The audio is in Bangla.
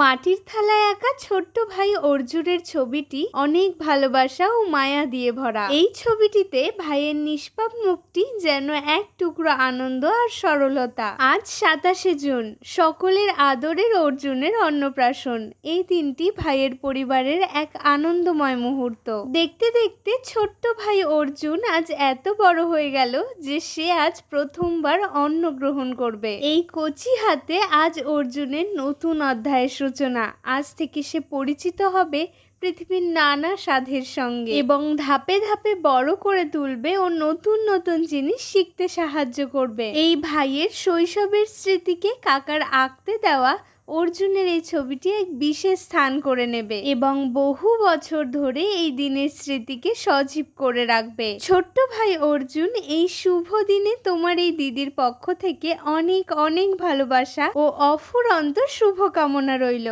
মাটির থালায় আঁকা ছোট্ট ভাই অর্জুনের ছবিটি অনেক ভালোবাসা ও মায়া দিয়ে ভরা। এই ছবিটিতে ভাইয়ের নিষ্পাপ মুখটি যেন এক টুকরো আনন্দ আর সরলতা। আজ সাতাশে জুন, সকলের আদরের অর্জুনের অন্নপ্রাশন। এই দিনটি ভাইয়ের পরিবারের এক আনন্দময় মুহূর্ত। দেখতে দেখতে ছোট্ট ভাই অর্জুন আজ এত বড় হয়ে গেল যে সে আজ প্রথমবার অন্ন গ্রহণ করবে। এই কচি হাতে আজ অর্জুনের নতুন অধ্যায়ের সূচনা। আজ থেকে সে পরিচিত হবে পৃথিবীর নানা স্বাদের সঙ্গে। এবং ধাপে ধাপে বড় করে তুলবে ও নতুন নতুন জিনিস শিখতে সাহায্য করবে। এই ভাইয়ের শৈশবের স্মৃতিকে কাকার আঁকতে দেওয়া অর্জুনের এই ছবিটি এক বিশেষ স্থান করে নেবে এবং বহু বছর ধরে এই দিনের স্মৃতিকে সজীব করে রাখবে। ছোট্ট ভাই অর্জুন, এই শুভ দিনে তোমার এই দিদির পক্ষ থেকে অনেক অনেক ভালোবাসা ও অফুরন্ত শুভকামনা রইল।